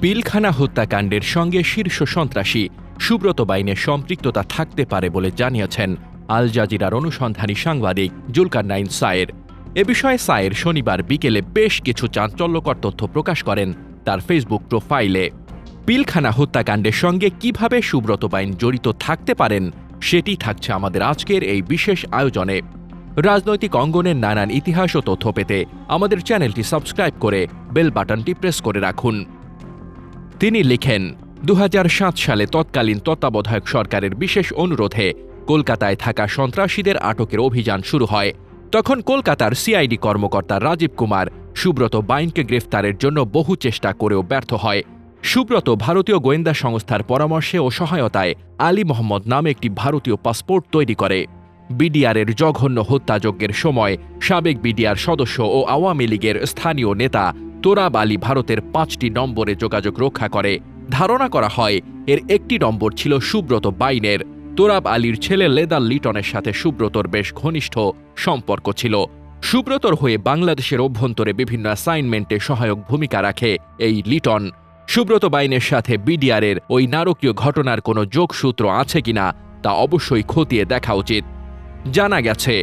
পিলখানা হত্যাকাণ্ডের সঙ্গে শীর্ষ সন্ত্রাসী সুব্রত বাইনের সম্পৃক্ততা থাকতে পারে বলে জানিয়েছেন আল জাজিরার অনুসন্ধানী সাংবাদিক জুলকার নাইন সায়ের। এ বিষয়ে সায়ের শনিবার বিকেলে বেশ কিছু চাঞ্চল্যকর তথ্য প্রকাশ করেন তার ফেসবুক প্রোফাইলে। পিলখানা হত্যাকাণ্ডের সঙ্গে কীভাবে সুব্রত বাইন জড়িত থাকতে পারেন, সেটি থাকছে আমাদের আজকের এই বিশেষ আয়োজনে। রাজনৈতিক অঙ্গনের নানান ইতিহাস ও তথ্য পেতে আমাদের চ্যানেলটি সাবস্ক্রাইব করে বেল বাটনটি প্রেস করে রাখুন। তিনি লিখেন দু হাজার সাত সালে তৎকালীন তত্ত্বাবধায়ক সরকারের বিশেষ অনুরোধে কলকাতায় থাকা সন্ত্রাসীদের আটকের অভিযান শুরু হয়। তখন কলকাতার সিআইডি কর্মকর্তা রাজীব কুমার সুব্রত বাইনকে গ্রেফতারের জন্য বহু চেষ্টা করেও ব্যর্থ হয়। সুব্রত ভারতীয় গোয়েন্দা সংস্থার পরামর্শে ও সহায়তায় আলী মোহাম্মদ নামে একটি ভারতীয় পাসপোর্ট তৈরি করে। বিডিআরের জঘন্য হত্যাযজ্ঞের সময় সাবেক বিডিআর সদস্য ও আওয়ামী লীগের স্থানীয় নেতা তোরাব আলী ভারতের পাঁচটি নম্বরে যোগাযোগ রক্ষা করে। ধারণা করা হয়, এর একটি নম্বর ছিল সুব্রত বাইনের। তোরাব আলীর ছেলে লেদার লিটনের সাথে সুব্রতর বেশ ঘনিষ্ঠ সম্পর্ক ছিল। সুব্রতর হয়ে বাংলাদেশের অভ্যন্তরে বিভিন্ন অ্যাসাইনমেন্টে সহায়ক ভূমিকা রাখে এই লিটন। সুব্রত বাইনের সাথে বিডিআরের ওই নারকীয় ঘটনার কোনো যোগসূত্র আছে কিনা তা অবশ্যই খতিয়ে দেখা উচিত। জানা গেছে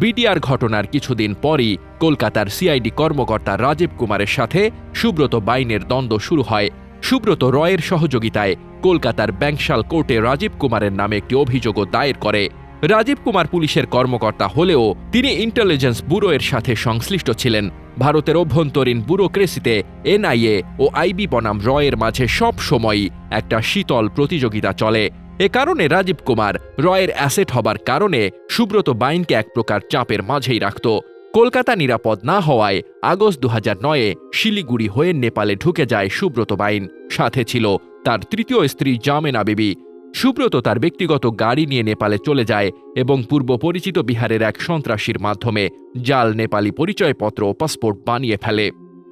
বিডিআর ঘটনার কিছুদিন পরই কলকাতার সিআইডি কর্মকর্তা রাজীব কুমারের সাথে সুব্রত বাইনের দ্বন্দ্ব শুরু হয়। সুব্রত রয়ের সহযোগিতায় কলকাতার ব্যাংশাল কোর্টে রাজীব কুমারের নামে একটি অভিযোগও দায়ের করে। রাজীব কুমার পুলিশের কর্মকর্তা হলেও তিনি ইন্টেলিজেন্স ব্যুরোয়ের সাথে সংশ্লিষ্ট ছিলেন। ভারতের অভ্যন্তরীণ ব্যুরোক্রেসিতে এনআইএ ও আইবি বনাম রয়ের মাঝে সব সময়ই একটা শীতল প্রতিযোগিতা চলে। এ কারণে রাজীব কুমার রয়ের অ্যাসেট হবার কারণে সুব্রত বাইনকে এক প্রকার চাপের মাঝেই রাখত। কলকাতা নিরাপদ না হওয়ায় আগস্ট দু হাজার নয়ে শিলিগুড়ি হয়ে নেপালে ঢুকে যায় সুব্রত বাইন। সাথে ছিল তার তৃতীয় স্ত্রী জামেনা বিবি। সুব্রত তার ব্যক্তিগত গাড়ি নিয়ে নেপালে চলে যায় এবং পূর্ব পরিচিত বিহারের এক সন্ত্রাসীর মাধ্যমে জাল নেপালি পরিচয়পত্র ও পাসপোর্ট বানিয়ে ফেলে।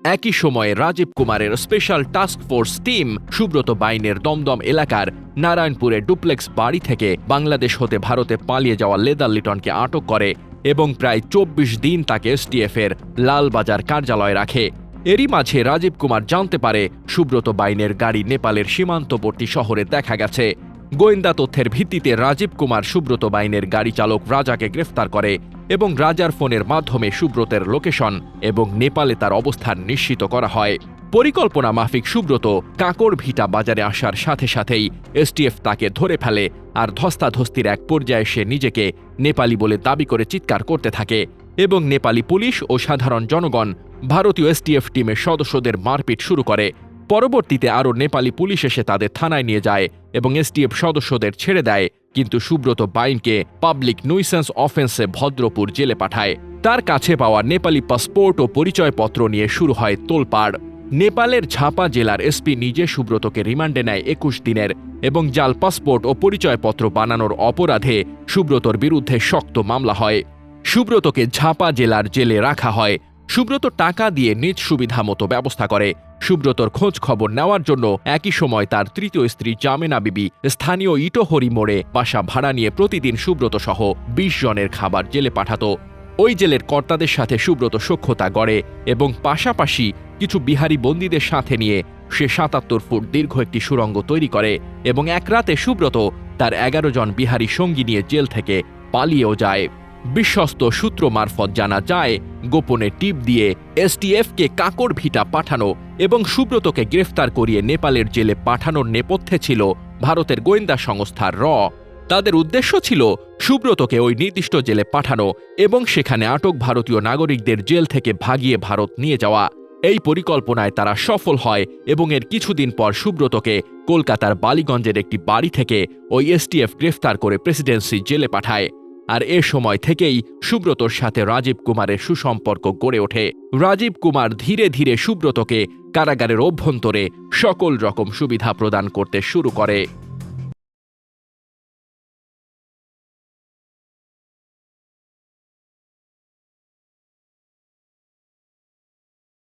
একই সময়ে রাজীব কুমারের special task force team Subrata বাইনের Dumdum এলাকার নারায়ণপুরে ডুপ্লেক্স বাড়ি থেকে বাংলাদেশ হতে ভারতে পালিয়ে যাওয়া লেদার লিটনকে আটক করে এবং প্রায় চব্বিশ দিন তাকে এসটিএফ এর লালবাজার কার্যালয়ে রাখে। এরই মাঝে রাজীব কুমার জানতে পারে সুব্রত বাইনের গাড়ি নেপালের সীমান্তবর্তী শহরে দেখা গেছে। গোয়েন্দা তথ্যের ভিত্তিতে রাজীব কুমার সুব্রত বাইনের গাড়ি চালক রাজাকে গ্রেফতার করে এবং রাজার ফোনের মাধ্যমে সুব্রতের লোকেশন এবং নেপালে তার অবস্থান নিশ্চিত করা হয়। পরিকল্পনা মাফিক সুব্রত কাকর ভিটা বাজারে আসার সাথে সাথেই এসটিএফ তাকে ধরে ফেলে আর ধস্তাধস্তির এক পর্যায়ে সে নিজেকে নেপালি বলে দাবি করে চিৎকার করতে থাকে এবং নেপালি পুলিশ ও সাধারণ জনগণ ভারতীয় এসটিএফ টিমের সদস্যদের মারপিট শুরু করে পরবর্তীতে আরও নেপালি পুলিশ এসে তাদের থানায় নিয়ে যায় এবং এসটিএফ সদস্যদের ছেড়ে দেয়, কিন্তু সুব্রত বাইনকে পাবলিক নুইসেন্স অফেন্সে ভদ্রপুর জেলে পাঠায়। তার কাছে পাওয়া নেপালি পাসপোর্ট ও পরিচয়পত্র নিয়ে শুরু হয় তোলপাড়। নেপালের ঝাপা জেলার এসপি নিজে সুব্রতকে রিমান্ডে নেয় একুশ দিনের এবং জাল পাসপোর্ট ও পরিচয়পত্র বানানোর অপরাধে সুব্রতর বিরুদ্ধে শক্ত মামলা হয়। সুব্রতকে ঝাপা জেলার জেলে রাখা হয়। সুব্রত টাকা দিয়ে নিজ সুবিধা মতো ব্যবস্থা করে। সুব্রতর খোঁজ খবর নেওয়ার জন্য একই সময় তার তৃতীয় স্ত্রী জামেনা বিবি, স্থানীয় ইটোহরি মোড়ে বাসা ভাড়া নিয়ে প্রতিদিন সুব্রত সহ বিশ জনের খাবার জেলে পাঠাত। ওই জেলের কর্তাদের সাথে সুব্রত সখ্যতা গড়ে এবং পাশাপাশি কিছু বিহারি বন্দীদের সাথে নিয়ে সে সাতাত্তর ফুট দীর্ঘ একটি সুড়ঙ্গ তৈরি করে এবং এক রাতে সুব্রত তার এগারো জন বিহারি সঙ্গী নিয়ে জেল থেকে পালিয়েও যায়। বিশ্বস্ত সূত্র মারফত জানা যায়, গোপনে টিপ দিয়ে এসটিএফকে কাকর ভিটা পাঠানো এবং সুব্রতকে গ্রেফতার করিয়ে নেপালের জেলে পাঠানোর নেপথ্যে ছিল ভারতের গোয়েন্দা সংস্থার র। তাদের উদ্দেশ্য ছিল সুব্রতকে ওই নির্দিষ্ট জেলে পাঠানো এবং সেখানে আটক ভারতীয় নাগরিকদের জেল থেকে ভাগিয়ে ভারত নিয়ে যাওয়া। এই পরিকল্পনায় তারা সফল হয় এবং এর কিছুদিন পর সুব্রতকে কলকাতার বালিগঞ্জের একটি বাড়ি থেকে ওই এসটিএফ গ্রেফতার করে প্রেসিডেন্সি জেলে পাঠায়। আর এ সময় থেকেই সুব্রতর সাথে রাজীব কুমারের সুসম্পর্ক গড়ে ওঠে। রাজীব কুমার ধীরে ধীরে সুব্রতকে কারাগারের অভ্যন্তরে সকল রকম সুবিধা প্রদান করতে শুরু করে।